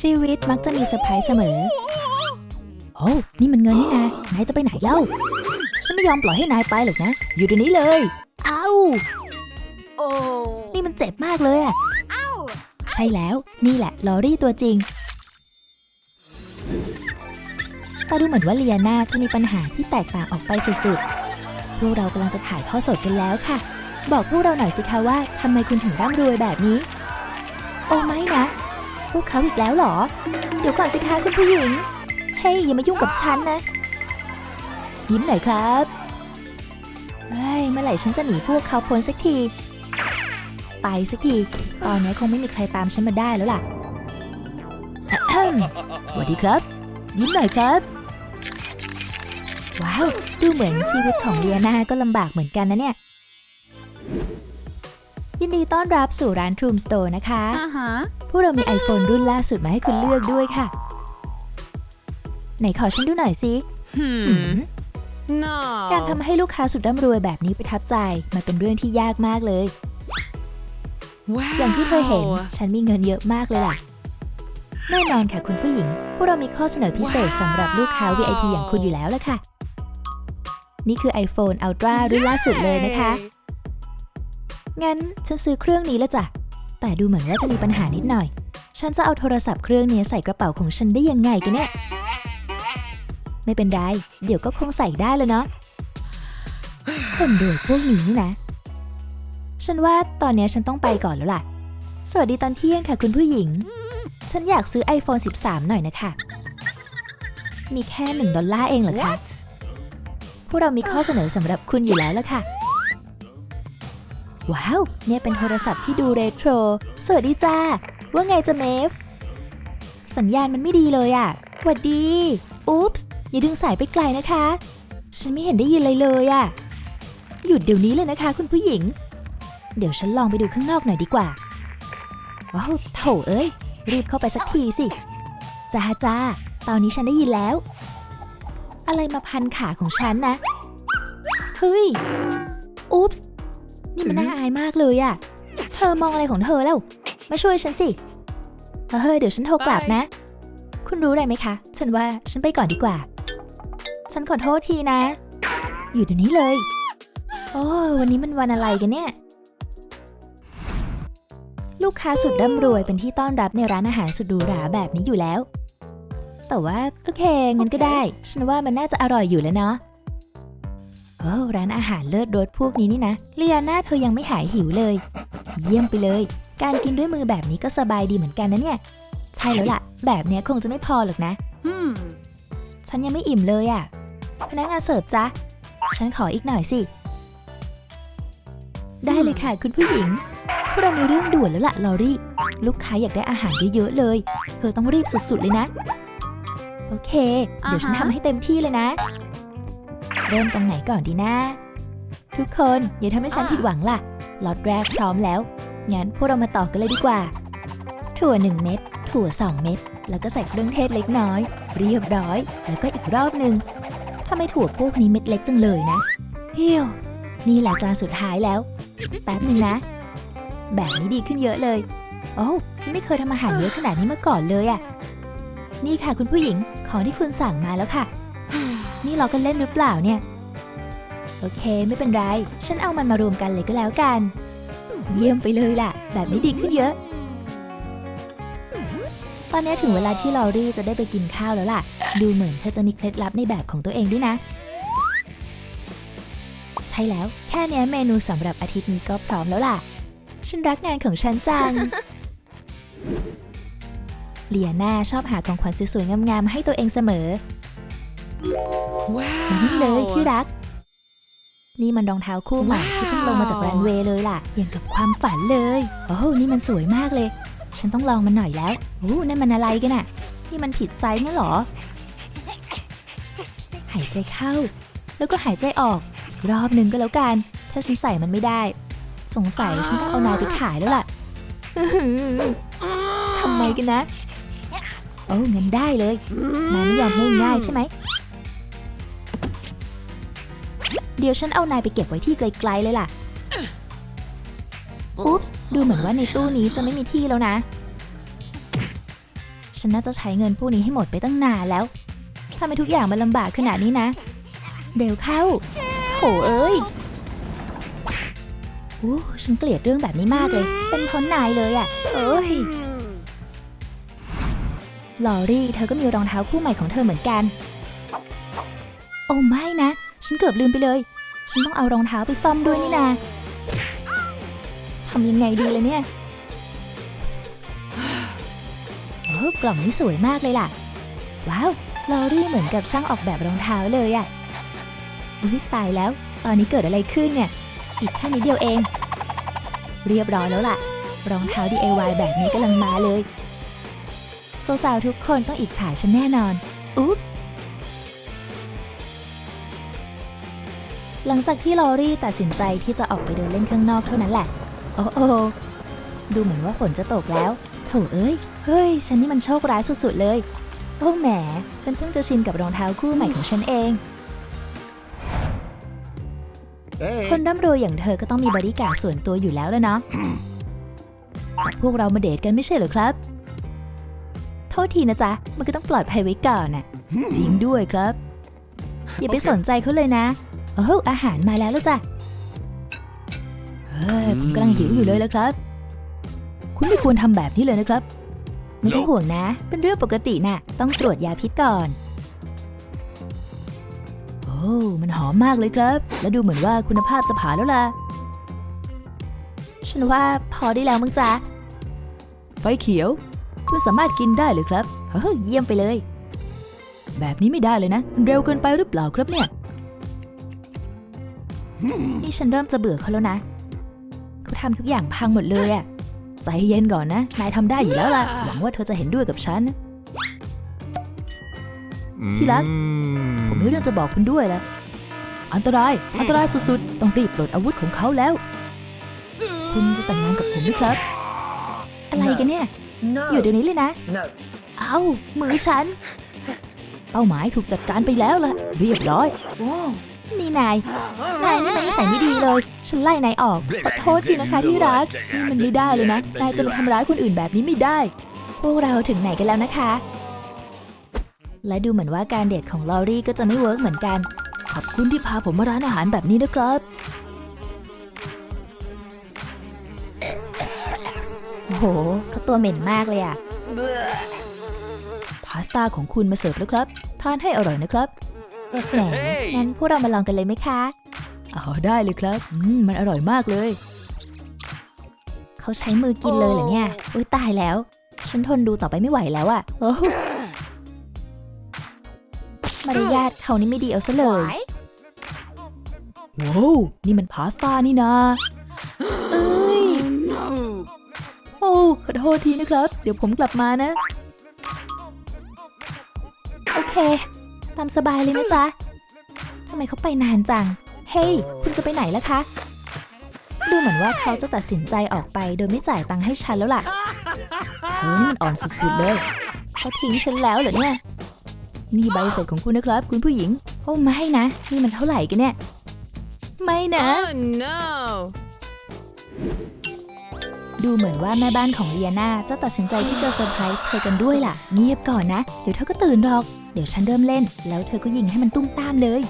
ชีวิตมักจะมีเซอร์ไพรส์เสมอ โอ้ นี่มันเงินนี่นะนายจะไปไหนเล่า ฉันไม่ยอมปล่อยให้นายไปหรอกนะ อยู่เดี๋ยวนี้เลย เอ้าโอ้นี่มันเจ็บมากเลยอะใช่แล้ว นี่แหละ ลอรี่ตัวจริง แต่ดูเหมือนว่าเลียนาจะมีปัญหาที่แตกต่างออกไปสุดๆ พวกเรากำลังจะถ่ายทอดสดกันแล้วค่ะ บอกพวกเราหน่อยสิคะว่าทำไมคุณถึงร่ำรวยแบบนี้ โอ้ไม่นะ พวกเขาอีกแล้วเหรอ เดี๋ยวก่อนสิคะคุณผู้หญิง เฮ้ยอย่ามายุ่งกับฉันนะ ยิ้มหน่อยครับเฮ้ยเมื่อไหร่ฉันจะหนีพวกเขาพ้นสักที ไปสักที ตอนนี้คงไม่มีใครตามฉันมาได้แล้วล่ะสวัสดีครับ ยิ้มหน่อยครับ ว้าว ดูเหมือนชีวิตของเลียนาก็ลำบากเหมือนกันนะเนี่ย ยินดีต้อนรับสู่ร้าน Troom Store นะคะอ่าฮะ พวกเรามี iPhone รุ่นล่าสุดมาให้คุณเลือกด้วยค่ะ ไหนขอฉันดูหน่อยสิหืมหืม no การทำให้ลูกค้าสุดร่ำรวยแบบนี้ประทับใจ มันเป็นเรื่องที่ยากมากเลยว้าวอย่างที่เธอเห็น ฉันมีเงินเยอะมากเลยล่ะ แน่นอนค่ะคุณผู้หญิง พวกเรามีข้อเสนอพิเศษสำหรับลูกค้า VIP อย่างคุณอยู่แล้วล่ะค่ะ นี่คือ iPhone Ultra รุ่นล่าสุดเลยนะคะ งั้นฉันซื้อเครื่องนี้แล้วจ้ะ แต่ดูเหมือนว่าจะมีปัญหานิดหน่อย ฉันจะเอาโทรศัพท์เครื่องนี้ใส่กระเป๋าของฉันได้ยังไงกันเนี่ย ไม่เป็นไร เดี๋ยวก็คงใส่ได้แล้วเนาะคนรวยพวกนี้นี่นะ ฉันว่าตอนนี้ฉันต้องไปก่อนแล้วล่ะ สวัสดีตอนเที่ยงค่ะคุณผู้หญิง ฉันอยากซื้อ iPhone 13 หน่อยนะคะ มีแค่หนึ่งดอลลาร์เองเหรอคะ พวกเรามีข้อเสนอสำหรับคุณอยู่แล้วละค่ะ ว้าว เนี่ยเป็นโทรศัพท์ที่ดูเรโทร สวัสดีจ้า ว่าไงจะเมฟ สัญญาณมันไม่ดีเลยอะ่ะหวัดดี อุ๊ปส์ อย่าดึงสายไปไกลนะคะ ฉันไม่เห็นได้ยินเลยเลยอะ่ะ หยุดเดี๋ยวนี้เลยนะคะ คุณผู้หญิง เดี๋ยวฉันลองไปดูข้างนอกหน่อยดีกว่า ว้าวโถเอ้ย รีบเข้าไปสักทีสิ จ้าจ้า ตอนนี้ฉันได้ยินแล้ว อะไรมาพันขาของฉันนะ เฮ้ย อุ๊ปส์ นี่มันน่าอายมากเลยอะเธอมองอะไรของเธอแล้ว มาช่วยฉันสิ เฮ้ยเดี๋ยวฉันโทรกลับนะ คุณรู้อะไรไหมคะ ฉันว่าฉันไปก่อนดีกว่า ฉันขอโทษทีนะ อยู่เดี๋ยวนี้เลย โอ้วันนี้มันวันอะไรกันเนี่ย ลูกค้าสุดร่ำรวยเป็นที่ต้อนรับในร้านอาหารสุดหรูหราแบบนี้อยู่แล้ว แต่ว่าโอเคงั้นก็ได้ ฉันว่ามันน่าจะอร่อยอยู่แล้วเนาะ โอ้ร้านอาหารเลิศรสพวกนี้นี่นะเลียนาเธอยังไม่หายหิวเลย เยี่ยมไปเลย การกินด้วยมือแบบนี้ก็สบายดีเหมือนกันนะเนี่ย ใช่แล้วล่ะ แบบเนี้ยคงจะไม่พอหรอกนะหืม ฉันยังไม่อิ่มเลยอะ่ะ พนักงานเสิร์ฟจ๊ะฉันขออีกหน่อยสิ ได้เลยค่ะคุณผู้หญิงพวกเรามีเรื่องด่วนแล้วล่ะลอรี่ ลูกค้าอยากได้อาหารเยอะๆเลย เธอต้องรีบสุดๆเลยนะ โอเค เดี๋ยวฉันอ่าฮะทำให้เต็มที่เลยนะ เริ่มตรงไหนก่อนดีนะ ทุกคนอย่าทำให้ฉันผิดหวังล่ะล็อตแรกพร้อมแล้วงั้นพวกเรามาต่อกันเลยดีกว่า ถั่ว 1 เม็ดถั่ว 2 เม็ดแล้วก็ใส่เครื่องเทศเล็กน้อย เรียบร้อย แล้วก็อีกรอบหนึ่งทำไมถั่วพวกนี้เม็ดเล็กจังเลยนะเฮียวนี่แหละจานสุดท้ายแล้ว แป๊บหนึ่งนะ แบบนี้ดีขึ้นเยอะเลย โอ้ฉันไม่เคยทำอาหารเยอะขนาดนี้มาก่อนเลยอะ่ะ นี่ค่ะคุณผู้หญิงของที่คุณสั่งมาแล้วค่ะ นี่เรากันเล่นหรือเปล่าเนี่ย โอเคไม่เป็นไร ฉันเอามันมารวมกันเลยก็แล้วกัน เยี่ยมไปเลยล่ะ แบบนี้ดีขึ้นเยอะ ตอนนี้ถึงเวลาที่ลอรี่จะได้ไปกินข้าวแล้วล่ะ ดูเหมือนเธอจะมีเคล็ดลับในแบบของตัวเองด้วยนะ ใช่แล้ว แค่นี้เมนูสำหรับอาทิตย์นี้ก็พร้อมแล้วล่ะ ฉันรักงานของฉันจังเลียนาชอบหาของขวัญสวยๆงามๆให้ตัวเองเสมอ ว้ามานี่เลวยที่รัก นี่มันรองเท้าคู่ใหม่ว้าวที่เพิ่งลงมาจากรันเวย์เลยล่ะ อย่างกับความฝันเลย โอ้โหนี่มันสวยมากเลย ฉันต้องลองมันหน่อยแล้วโอ้นั่นมันอะไรกันอะนี่มันผิดไซส์งั้นเหรอ หายใจเข้า แล้วก็หายใจออก รอบหนึ่งก็แล้วกัน ถ้าฉันใส่มันไม่ได้ สงสัยฉันต้องเอานายไปขายแล้วล่ะทำไมกันนะ โอ้งั้นได้เลยนายไม่ยอมง่ายๆใช่ไหม ดี๋ยวฉันเอานายไปเก็บไว้ที่ไกลๆเลยล่ะ อุ๊ปส์ดูเหมือนว่าในตู้นี้จะไม่มีที่แล้วนะ ฉันน่าจะใช้เงินพวกนี้ให้หมดไปตั้งนานแล้วทำไมทุกอย่างมันลำบากขนาดนี้นะ เร็วเข้าโหเอ้ยอู้ฉันเกลียดเรื่องแบบนี้มากเลย เป็นพราะนายเลยอะ่ะ เอ้ย ลอรี่ เธอก็มีรองเท้าคู่ใหม่ของเธอเหมือนกัน โอ้ไม่นะ ฉันเกือบลืมไปเลย ฉันต้องเอารองเท้าไปซ่อมด้วยนี่นาทำยังไงดีเลยเนี่ยโอ้กล่องนี้สวยมากเลยล่ะ ว้าวลอรี่เหมือนกับช่างออกแบบรองเท้าเลยอะอุ๊ยตายแล้ว ตอนนี้เกิดอะไรขึ้นเนี่ย อีกแค่นิดเดียวเอง เรียบร้อยแล้วล่ะ รองเท้า DIY แบบนี้กำลังมาเลย สาวๆทุกคนต้องอิจฉาฉันแน่นอน อุ๊ปส์ หลังจากที่ลอรี่ตัดสินใจที่จะออกไปเดินเล่นข้างนอกเท่านั้นแหละ โอ้โอดูเหมือนว่าฝนจะตกแล้วโถเอ้ย เฮ้ย ฉันนี่มันโชคร้ายสุดๆเลย โอ้แหม ฉันเพิ่งจะชินกับรองเท้าคู่ใหม่ของฉันเอง คนร่ำรวยอย่างเธอก็ต้องมีบริการดส่วนตัวอยู่แล้วแล้วเนาะ แต่พวกเรามาเดทกันไม่ใช่เหรอครับ โทษทีนะจ๊ะ มันก็ต้องปลอดภัยไว้ก่อนน่ะ จริงด้วยครับ อย่าไปสนใจเขาเลยนะ โอ้โหอาหารมาแล้วแล้วจ้ะเฮ้ยผมกำลังหิวอยู่เลยแล้วครับ คุณไม่ควรทำแบบนี้เลยนะครับ ไม่ต้องห่วงนะ เป็นเรื่องปกติน่ะ ต้องตรวจยาพิษก่อนโอ้มันหอมมากเลยครับ และดูเหมือนว่าคุณภาพจะผ่านแล้วล่ะ ฉันว่าพอได้แล้วมั้งจ๊ะ ไฟเขียว คุณสามารถกินได้เลยครับ เฮ้ยเยี่ยมไปเลย แบบนี้ไม่ได้เลยนะมันเร็วเกินไปหรือเปล่าครับเนี่ย นี่ฉันเริ่มจะเบื่อเขาแล้วนะเขาทำทุกอย่างพังหมดเลยอะใจเย็นก่อนนะ นายทำได้อยู่แล้วล่ะ หวังว่าเธอจะเห็นด้วยกับฉัน ที่รัก ผมมีเรื่องจะบอกคุณด้วยแหละอันตราย อันตรายสุดๆ ต้องรีบปลดอาวุธของเขาแล้ว คุณจะแต่งงานกับผมไหมครับ อะไรกันเนี่ย No. อยู่เดี๋ยวนี้เลยนะ No. เอ้ามือฉัน เป้าหมายถูกจัดการไปแล้วล่ะ เรียบร้อย นี่นาย นายนี่มันนิสัยไม่ดีเลย ฉันไล่นายออกขอโทษทีนะคะที่รัก นี่มันไม่ได้เลยนะ นายจะมาทำร้ายคนอื่นแบบนี้ไม่ได้ พวกเราถึงไหนกันแล้วนะคะ และดูเหมือนว่าการเดทของลอรี่ก็จะไม่เวิร์กเหมือนกัน ขอบคุณที่พาผมมาร้านอาหารแบบนี้นะครับ โอ้โหเขาตัวเหม็นมากเลยอะพาสต้าของคุณมาเสิร์ฟแล้วครับ ทานให้อร่อยนะครับ แหมงั้นพวกเรามาลองกันเลยไหมคะ อ๋อได้เลยครับอืมมันอร่อยมากเลย เขาใช้มือกินเลยเหรอเนี่ย อุ้ยตายแล้ว ฉันทนดูต่อไปไม่ไหวแล้วอะโอ้โหมารยาทเขานี่ไม่ดีเอาซะเลยว้าวนี่มันพาสต้านี่นะเอ้ย No. โอ้ขอโทษทีนะครับ เดี๋ยวผมกลับมานะ โอเค ตามสบายเลยนะจ๊ะทำไมเขาไปนานจัง เฮ้ย คุณจะไปไหนล่ะคะ ดูเหมือนว่าเขาจะตัดสินใจออกไปโดยไม่จ่ายตังค์ให้ฉันแล้วล่ะเฮ้ยนี่มันอ่อนสุดๆเลยเขาทิ้งฉันแล้วเหรอเนี่ย นี่ใบเสร็จของคุณนะครับ คุณผู้หญิง โอ้ไม่นะ นี่มันเท่าไหร่กันเนี่ย ไม่นะ Oh no. ดูเหมือนว่าแม่บ้านของเลียนาจะตัดสินใจที่จะเซอร์ไพรส์เธอกันด้วยล่ะ เงียบก่อนนะ เดี๋ยวเธอก็ตื่นหรอก เดี๋ยวฉันเริ่มเล่น แล้วเธอก็ยิงให้มันตุ้มตามเลย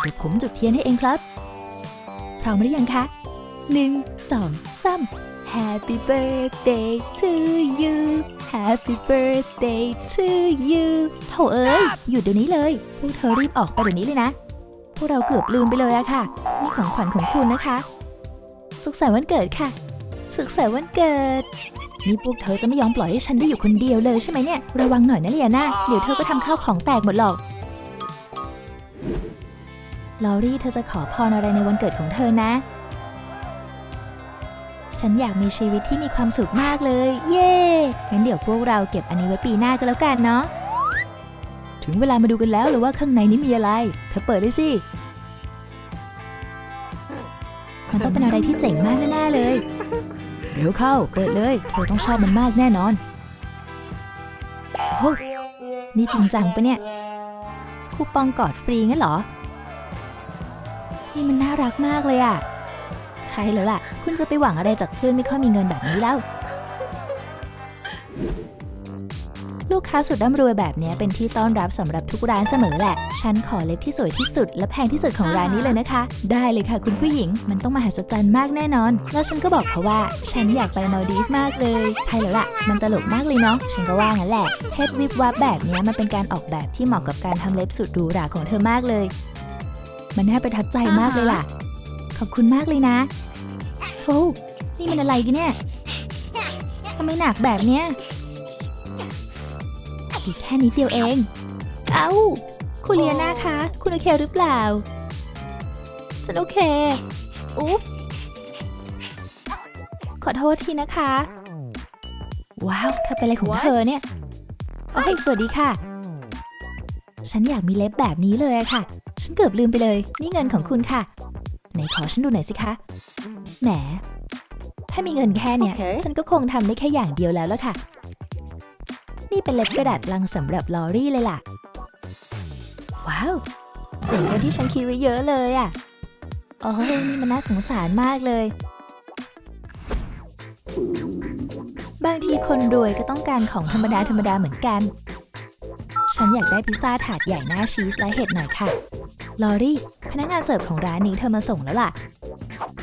เดี๋ยวผมจุดเทียนให้เองครับ พร้อมหรือยังคะหนึ่งสองสาม Happy birthday to you Happy birthday to you โถเอ้ย หยุดเดี๋ยวนี้เลย พวกเธอรีบออกไปเดี๋ยวนี้เลยนะ พวกเราเกือบลืมไปเลยอะค่ะ นี่ของขวัญของคุณนะคะ สุขสันต์วันเกิดค่ะ สุขสันต์วันเกิด นี่พวกเธอจะไม่ยอมปล่อยให้ฉันได้อยู่คนเดียวเลยใช่ไหมเนี่ย ระวังหน่อยนะเลียนาเดี๋ยวเธอก็ทำข้าวของแตกหมดหรอก ลอรี่เธอจะขอพรอะไรในวันเกิดของเธอนะ ฉันอยากมีชีวิตที่มีความสุขมากเลย เย้งั้นเดี๋ยวพวกเราเก็บอันนี้ไว้ปีหน้าก็แล้วกันเนาะ ถึงเวลามาดูกันแล้วหรือว่าข้างในนี้มีอะไร เธอเปิดเลยสิ มันต้องเป็นอะไรที่เจ๋งมากแน่ๆเลย เร็วเข้า เปิดเลยเธอต้องชอบมันมากแน่นอนโฮ้นี่จริงจังปะเนี่ย คูปองกอดฟรีงั้นเหรอ นี่มันน่ารักมากเลยอะใช่แล้วล่ะ คุณจะไปหวังอะไรจากเพื่อนไม่ค่อยมีเงินแบบนี้แล้ว ลูกค้าสุดร่ำรวยแบบนี้เป็นที่ต้อนรับสำหรับทุกร้านเสมอแหละ ฉันขอเล็บที่สวยที่สุด และแพงที่สุดของร้านนี้เลยนะคะ ได้เลยค่ะคุณผู้หญิง มันต้องมหัศจรรย์มากแน่นอน แล้วฉันก็บอกเขาว่า ฉันอยากไปมาดีฟมากเลยใช่แล้วล่ะ มันตลกมากเลยเนาะ ฉันก็ว่างั้นแหละเพชรวิบวับแบบนี้มันเป็นการออกแบบที่เหมาะกับการทำเล็บสุดหรูหราของเธอมากเลย มันน่าประทับใจมากเลยล่ะ ขอบคุณมากเลยนะโธ่นี่มันอะไรกันเนี่ยทำไมหนักแบบเนี้ย อีกแค่นิดเดียวเอง เอ้า คุณเลียนาคะ คุณโอเคหรือเปล่า ฉันโอเค อุ๊บ ขอโทษทีนะคะ ว้าวเธอเป็นอะไรของ What? เธอเนี่ย โอ้ยสวัสดีค่ะ ฉันอยากมีเล็บแบบนี้เลยอะค่ะ ฉันเกือบลืมไปเลย นี่เงินของคุณค่ะ ไหนขอฉันดูหน่อยสิคะ แหม ถ้ามีเงินแค่เนี่ยฉันก็คงทำได้แค่อย่างเดียวแล้วละค่ะ นี่เป็นเล็บกระดาษลังสำหรับลอรี่เลยล่ะ ว้าวเจ๋งกว่าที่ฉันคิดไว้เยอะเลยอะ่ะโอ้ยนี่มันน่าสงสารมากเลย บางทีคนรวยก็ต้องการของธรรมดาธรรมดาเหมือนกัน ฉันอยากได้พิซซ่าถาดใหญ่หน้าชีสและเห็ดหน่อยค่ะ ลอรี่ พนักงานเสิร์ฟของร้านนี้เธอมาส่งแล้วล่ะ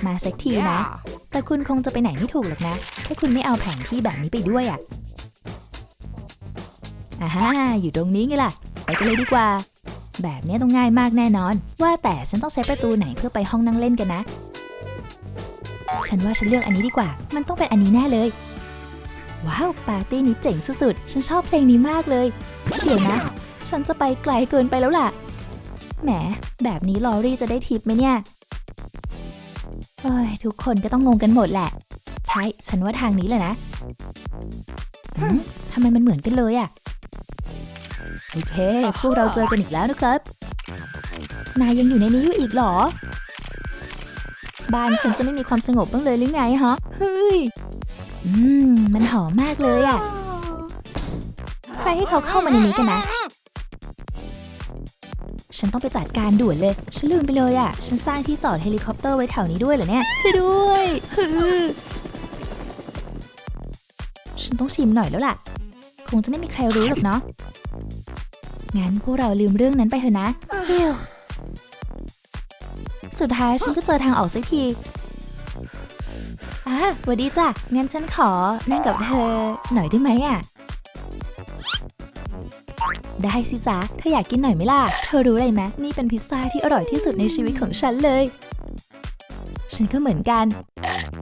มาสักทีนะ แต่คุณคงจะไปไหนไม่ถูกหรอกนะ ถ้าคุณไม่เอาแผนที่แบบนี้ไปด้วยอะ อ่าฮะอยู่ตรงนี้ไงล่ะ ไปกันเลยดีกว่า แบบนี้ต้องง่ายมากแน่นอน ว่าแต่ฉันต้องใช้ประตูไหนเพื่อไปห้องนั่งเล่นกันนะ ฉันว่าฉันเลือกอันนี้ดีกว่า มันต้องเป็นอันนี้แน่เลย ว้าวปาร์ตี้นี้เจ๋งสุดๆ ฉันชอบเพลงนี้มากเลย เดี๋ยวนะ ฉันจะไปไกลเกินไปแล้วล่ะ แหม แบบนี้ลอรี่จะได้ทิปไหมเนี่ยเอ้ยทุกคนก็ต้องงงกันหมดแหละ ใช่ ฉันว่าทางนี้แหละนะทำไมมันเหมือนกันเลยอะ โอเค พวกเราเจอกันอีกแล้วนะครับ นายยังอยู่ในนี้อยู่อีกหรอ บ้านฉันจะไม่มีความสงบบ้างเลยหรือไงฮะ เฮ้ย อืม มันหอมมากเลยอะใครให้เขาเข้ามาในนี้กันนะ ฉันต้องไปจัดการด่วนเลย ฉันลืมไปเลยอะ่ะ ฉันสร้างที่จอดเฮลิคอปเตอร์ไว้แถวนี้ด้วยเหรอเนี่ย ช่วยด้วยฮฉันต้องชิมหน่อยแล้วล่ะ คงจะไม่มีใครรู้หรอกเนาะ งั้นพวกเราลืมเรื่องนั้นไปเถอะนะเฮียวสุดท้ายฉันก็เจอทางออกสักทีอะสวัสดีจ้ะ งั้นฉันขอนั่งกับเธอ หน่อยได้ไหมอะ ได้สิจ๊ะ เธออยากกินหน่อยไหมล่ะ เธอรู้อะไรไหมนี่เป็นพิซซ่าที่อร่อยที่สุดในชีวิตของฉันเลย ฉันก็เหมือนกัน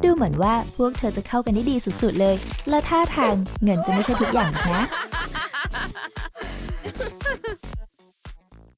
ดูเหมือนว่าพวกเธอจะเข้ากันได้ดีสุดๆเลย และท่าทางเงินจะไม่ใช่ทุกอย่างหรอกนะ